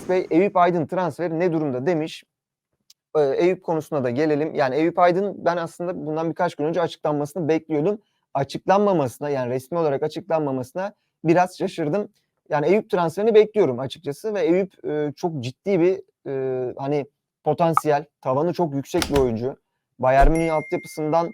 Enes Bey Eyüp Aydın transferi ne durumda demiş. Ee, Eyüp konusuna da gelelim. Yani Eyüp Aydın ben aslında bundan birkaç gün önce açıklanmasını bekliyordum. Açıklanmamasına yani resmi olarak açıklanmamasına biraz şaşırdım. Yani Eyüp transferini bekliyorum açıkçası ve Eyüp e, çok ciddi bir e, hani potansiyel, tavanı çok yüksek bir oyuncu. Bayern Münih altyapısından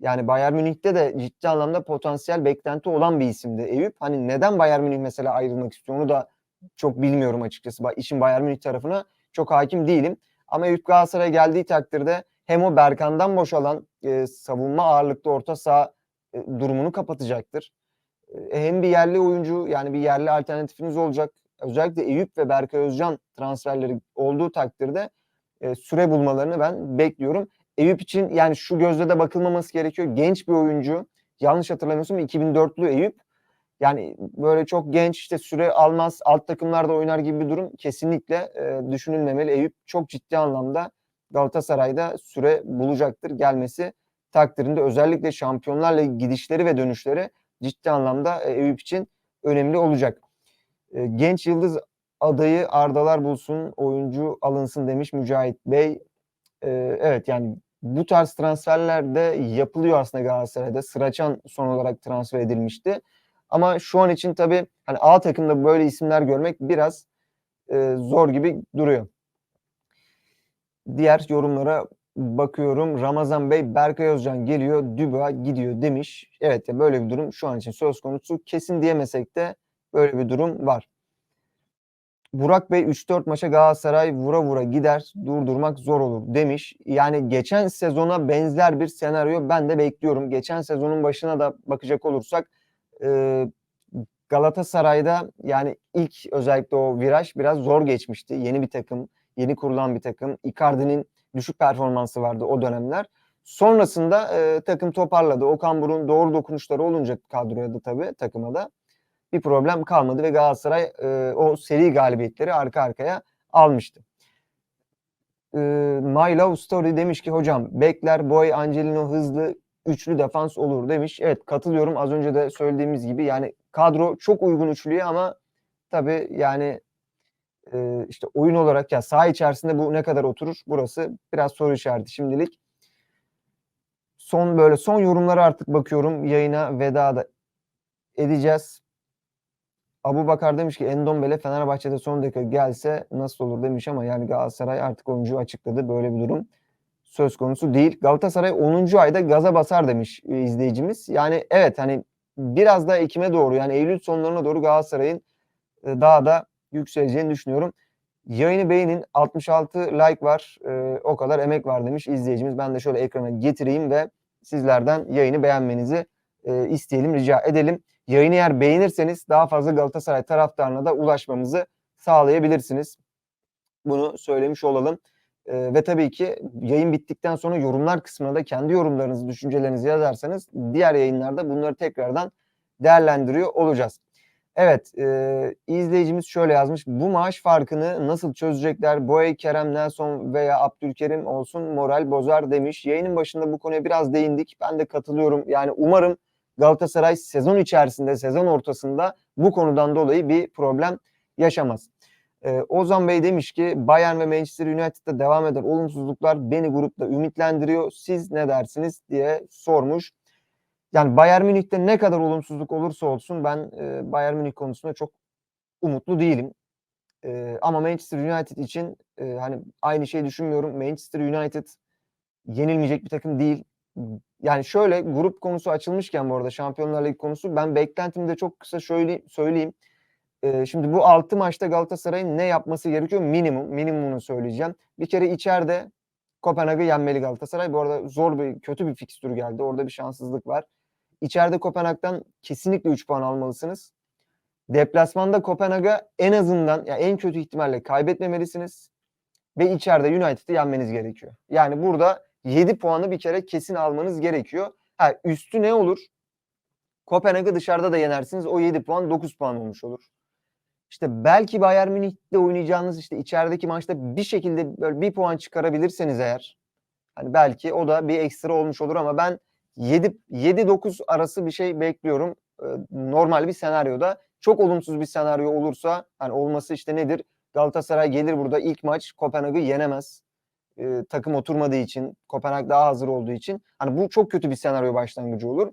yani Bayern Münih'te de ciddi anlamda potansiyel beklenti olan bir isimdi Eyüp. Hani neden Bayern Münih mesela ayrılmak istiyor onu da çok bilmiyorum açıkçası. İşin Bayern Münih tarafına çok hakim değilim. Ama Eyüp Galatasaray'a geldiği takdirde hem o Berkan'dan boşalan e, savunma ağırlıklı orta saha e, durumunu kapatacaktır. E, hem bir yerli oyuncu yani bir yerli alternatifiniz olacak. Özellikle Eyüp ve Berkay Özcan transferleri olduğu takdirde e, süre bulmalarını ben bekliyorum. Eyüp için yani şu gözle de bakılmaması gerekiyor. Genç bir oyuncu. Yanlış hatırlamıyorsam 2004'lü Eyüp. Yani böyle çok genç işte süre almaz alt takımlarda oynar gibi bir durum kesinlikle e, düşünülmemeli. Eyüp çok ciddi anlamda Galatasaray'da süre bulacaktır gelmesi takdirinde özellikle şampiyonlarla gidişleri ve dönüşleri ciddi anlamda e, Eyüp için önemli olacak. E, genç yıldız adayı Ardalar bulsun, oyuncu alınsın demiş Mücahit Bey. E, evet yani bu tarz transferler de yapılıyor aslında Galatasaray'da. Sıraçan son olarak transfer edilmişti. Ama şu an için tabii hani A takımda böyle isimler görmek biraz e, zor gibi duruyor. Diğer yorumlara bakıyorum. Ramazan Bey, Berkay Özcan geliyor, Düba gidiyor demiş. Evet ya böyle bir durum şu an için söz konusu. Kesin diyemesek de böyle bir durum var. Burak Bey 3-4 maça Galatasaray vura vura gider, durdurmak zor olur demiş. Yani geçen sezona benzer bir senaryo ben de bekliyorum. Geçen sezonun başına da bakacak olursak e, Galatasaray'da yani ilk özellikle o viraj biraz zor geçmişti. Yeni bir takım, yeni kurulan bir takım. Icardi'nin düşük performansı vardı o dönemler. Sonrasında e, takım toparladı. Okan Burun doğru dokunuşları olunca kadroya da tabii takıma da bir problem kalmadı ve Galatasaray e, o seri galibiyetleri arka arkaya almıştı. E, My Love Story demiş ki hocam Bekler, Boy, Angelino hızlı üçlü defans olur demiş. Evet katılıyorum az önce de söylediğimiz gibi yani kadro çok uygun üçlüye ama tabii yani e, işte oyun olarak ya saha içerisinde bu ne kadar oturur burası biraz soru işareti şimdilik. Son böyle son yorumlara artık bakıyorum yayına veda da edeceğiz. Abu Bakar demiş ki Endombele Fenerbahçe'de son dakika gelse nasıl olur demiş ama yani Galatasaray artık oyuncu açıkladı. Böyle bir durum söz konusu değil. Galatasaray 10. ayda gaza basar demiş e, izleyicimiz. Yani evet hani biraz da Ekim'e doğru yani Eylül sonlarına doğru Galatasaray'ın e, daha da yükseleceğini düşünüyorum. Yayını beğenin. 66 like var. E, o kadar emek var demiş izleyicimiz. Ben de şöyle ekrana getireyim ve sizlerden yayını beğenmenizi isteyelim, rica edelim. Yayını eğer beğenirseniz daha fazla Galatasaray taraftarına da ulaşmamızı sağlayabilirsiniz. Bunu söylemiş olalım. Ee, ve tabii ki yayın bittikten sonra yorumlar kısmına da kendi yorumlarınızı, düşüncelerinizi yazarsanız diğer yayınlarda bunları tekrardan değerlendiriyor olacağız. Evet, e, izleyicimiz şöyle yazmış. Bu maaş farkını nasıl çözecekler? Boye, Kerem, Nelson veya Abdülkerim olsun moral bozar demiş. Yayının başında bu konuya biraz değindik. Ben de katılıyorum. Yani umarım Galatasaray sezon içerisinde, sezon ortasında bu konudan dolayı bir problem yaşamaz. Ee, Ozan Bey demiş ki Bayern ve Manchester United'da devam eden olumsuzluklar beni grupta ümitlendiriyor. Siz ne dersiniz diye sormuş. Yani Bayern Münih'te ne kadar olumsuzluk olursa olsun ben e, Bayern Münih konusunda çok umutlu değilim. E, ama Manchester United için e, hani aynı şeyi düşünmüyorum. Manchester United yenilmeyecek bir takım değil. Yani şöyle grup konusu açılmışken bu arada Şampiyonlar Ligi konusu ben beklentimi de çok kısa şöyle söyleyeyim. Ee, şimdi bu 6 maçta Galatasaray'ın ne yapması gerekiyor? Minimum. Minimumunu söyleyeceğim. Bir kere içeride Kopenhag'ı yenmeli Galatasaray. Bu arada zor bir, kötü bir fikstür geldi. Orada bir şanssızlık var. İçeride Kopenhag'dan kesinlikle 3 puan almalısınız. Deplasmanda Kopenhag'a en azından ya en kötü ihtimalle kaybetmemelisiniz. Ve içeride United'ı yenmeniz gerekiyor. Yani burada 7 puanı bir kere kesin almanız gerekiyor. Ha, üstü ne olur? Kopenhag'ı dışarıda da yenersiniz. O 7 puan 9 puan olmuş olur. İşte belki Bayern Münih'te oynayacağınız işte içerideki maçta bir şekilde böyle bir puan çıkarabilirseniz eğer hani belki o da bir ekstra olmuş olur ama ben 7 7 9 arası bir şey bekliyorum. Ee, normal bir senaryoda çok olumsuz bir senaryo olursa hani olması işte nedir? Galatasaray gelir burada ilk maç Kopenhag'ı yenemez. Eee, takım oturmadığı için, Kopenhag daha hazır olduğu için. Hani bu çok kötü bir senaryo başlangıcı olur.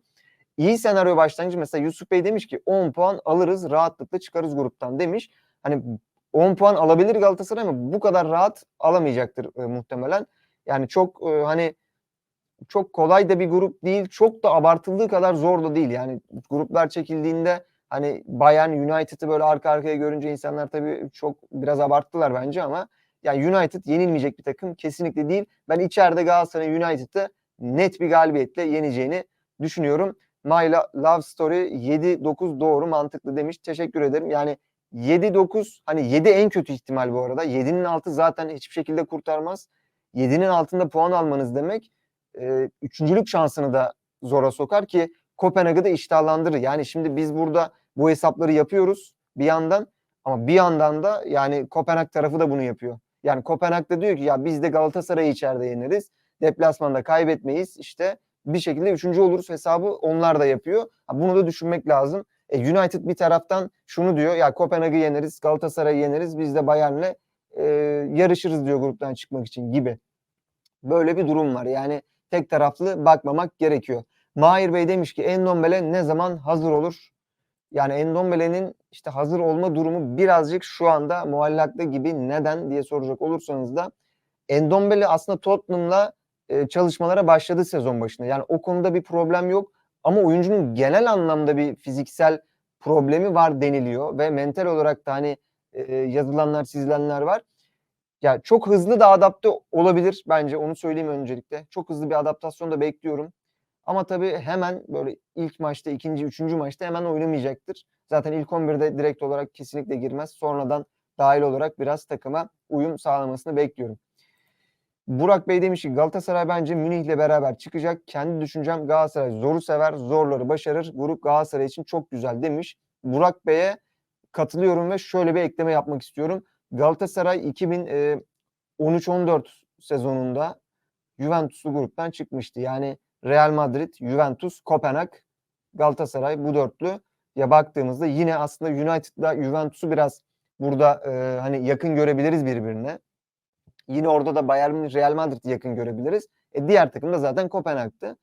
İyi senaryo başlangıcı mesela Yusuf Bey demiş ki 10 puan alırız, rahatlıkla çıkarız gruptan demiş. Hani 10 puan alabilir Galatasaray ama bu kadar rahat alamayacaktır eee, muhtemelen. Yani çok eee, hani çok kolay da bir grup değil, çok da abartıldığı kadar zor da değil. Yani gruplar çekildiğinde hani Bayern United'ı böyle arka arkaya görünce insanlar tabii çok biraz abarttılar bence ama yani United yenilmeyecek bir takım kesinlikle değil. Ben içeride Galatasaray United'ı net bir galibiyetle yeneceğini düşünüyorum. My Lo- Love Story 7-9 doğru mantıklı demiş. Teşekkür ederim. Yani 7-9 hani 7 en kötü ihtimal bu arada. 7'nin altı zaten hiçbir şekilde kurtarmaz. 7'nin altında puan almanız demek eee, üçüncülük şansını da zora sokar ki Kopenhag'ı da iştahlandırır. Yani şimdi biz burada bu hesapları yapıyoruz bir yandan ama bir yandan da yani Kopenhag tarafı da bunu yapıyor. Yani Kopenhag da diyor ki ya biz de Galatasaray'ı içeride yeneriz. Deplasmanda kaybetmeyiz. İşte bir şekilde üçüncü oluruz hesabı onlar da yapıyor. Bunu da düşünmek lazım. E, United bir taraftan şunu diyor ya Kopenhag'ı yeneriz, Galatasaray'ı yeneriz. Biz de Bayern'le e, yarışırız diyor gruptan çıkmak için gibi. Böyle bir durum var. Yani tek taraflı bakmamak gerekiyor. Mahir Bey demiş ki Endombele ne zaman hazır olur? Yani Endombele'nin işte hazır olma durumu birazcık şu anda muallakta gibi. Neden diye soracak olursanız da Endombele aslında Tottenham'la e, çalışmalara başladı sezon başında. Yani o konuda bir problem yok. Ama oyuncunun genel anlamda bir fiziksel problemi var deniliyor ve mental olarak da hani e, yazılanlar, çizilenler var. Ya çok hızlı da adapte olabilir bence onu söyleyeyim öncelikle. Çok hızlı bir adaptasyon da bekliyorum. Ama tabii hemen böyle ilk maçta, ikinci, üçüncü maçta hemen oynamayacaktır. Zaten ilk 11'de direkt olarak kesinlikle girmez. Sonradan dahil olarak biraz takıma uyum sağlamasını bekliyorum. Burak Bey demiş ki Galatasaray bence Münih'le beraber çıkacak. Kendi düşüncem Galatasaray zoru sever, zorları başarır. Grup Galatasaray için çok güzel demiş. Burak Bey'e katılıyorum ve şöyle bir ekleme yapmak istiyorum. Galatasaray 2013-14 sezonunda Juventus'lu gruptan çıkmıştı. Yani Real Madrid, Juventus, Kopenhag, Galatasaray bu dörtlü ya baktığımızda yine aslında United'la Juventus'u biraz burada e, hani yakın görebiliriz birbirine. Yine orada da Bayern Münih, Real Madrid'i yakın görebiliriz. E, diğer takım da zaten Kopenhag'tı.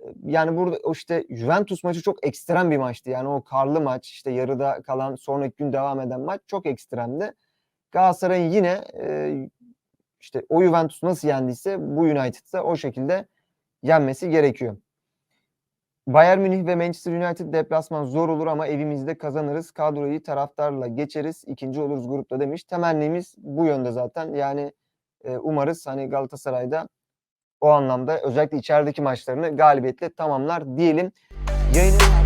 E, Yani burada o işte Juventus maçı çok ekstrem bir maçtı. Yani o karlı maç işte yarıda kalan sonraki gün devam eden maç çok ekstremdi. Galatasaray'ın yine e, işte o Juventus nasıl yendiyse bu United'da o şekilde yenmesi gerekiyor. Bayern Münih ve Manchester United deplasman zor olur ama evimizde kazanırız. Kadroyu taraftarla geçeriz. ikinci oluruz grupta demiş. Temennimiz bu yönde zaten. Yani e, umarız hani Galatasaray'da o anlamda özellikle içerideki maçlarını galibiyetle tamamlar diyelim. Yayını